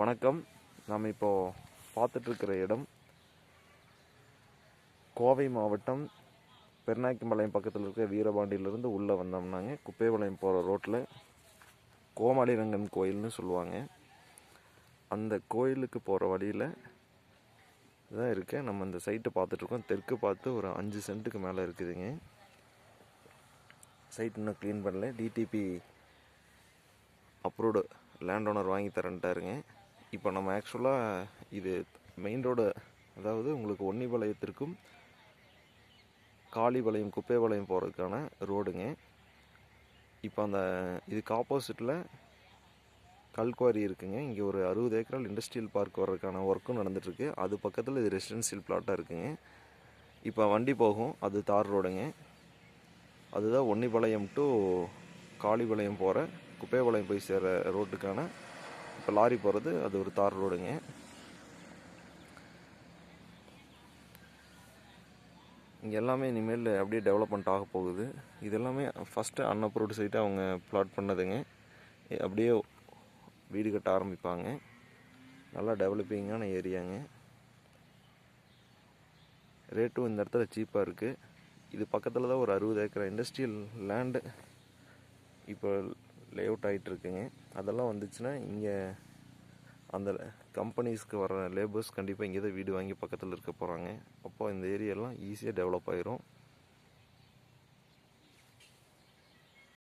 வணக்கம். நாம் இப்போது பார்த்துட்ருக்கிற இடம் கோவை மாவட்டம் பெருநாக்கிம்பாளையம் பக்கத்தில் இருக்க வீரபாண்டியிலேருந்து உள்ளே வந்தோம்னாங்க. குப்பைபாளையம் போகிற ரோட்டில் கோமாளிரங்கன் கோயில்னு சொல்லுவாங்க. அந்த கோயிலுக்கு போகிற வழியில் தான் இருக்கு. நம்ம இந்த சைட்டை பார்த்துட்ருக்கோம். தெற்கு பார்த்து ஒரு அஞ்சு சென்ட்டுக்கு மேலே இருக்குதுங்க. சைட் இன்னும் க்ளீன் பண்ணல. டிடிபி அப்ரூவ்டு லேண்ட் ஓனர் வாங்கி தரேன்ட்டாருங்க. இப்போ நம்ம ஆக்சுவலாக இது மெயின் ரோடு அதாவது உங்களுக்கு ஒன்னிபாளையத்திற்கும் காளிபாளையம் குப்பைபாளையம் போகிறதுக்கான ரோடுங்க இப்போ அந்த இதுக்கு ஆப்போசிட்டில் கல்குவாரி இருக்குங்க. இங்கே ஒரு அறுபது ஏக்கரால் இண்டஸ்ட்ரியல் பார்க் வர்றதுக்கான ஒர்க்கும் நடந்துட்டுருக்கு. அது பக்கத்தில் இது ரெசிடென்சியல் பிளாட்டாக இருக்குங்க. இப்போ வண்டி போகும். அது தார் ரோடுங்க அதுதான் ஒன்னிபாளையம் டு காளிபாளையம் போகிற குப்பைபாளையம் போய் சேர ரோட்டுக்கான இப்போ லாரி போகிறது அது ஒரு தார் ரோடுங்க. இங்கே எல்லாமே இனிமேல் அப்படியே டெவலப்மெண்ட் ஆக போகுது. இது எல்லாமே ஃபஸ்ட்டு அன்அப்ரூவ்டு சைட்டு அவங்க பிளாட் பண்ணதுங்க. அப்படியே வீடு கட்ட ஆரம்பிப்பாங்க. நல்லா டெவலப்பிங்கான ஏரியாங்க. ரேட்டும் இந்த இடத்துல சீப்பாக இருக்குது இது பக்கத்தில் தான் ஒரு அறுபது ஏக்கர் இண்டஸ்ட்ரியல் லேண்டு இப்போ லே அவுட் அதெல்லாம் வந்துச்சுன்னா இங்கே அந்த கம்பெனிஸ்க்கு வர லேபர்ஸ் கண்டிப்பாக இங்கே தான் வீடு வாங்கி பக்கத்தில் இருக்க போகிறாங்க அப்போது இந்த ஏரியாலாம் ஈஸியாக டெவலப் ஆயிரும்.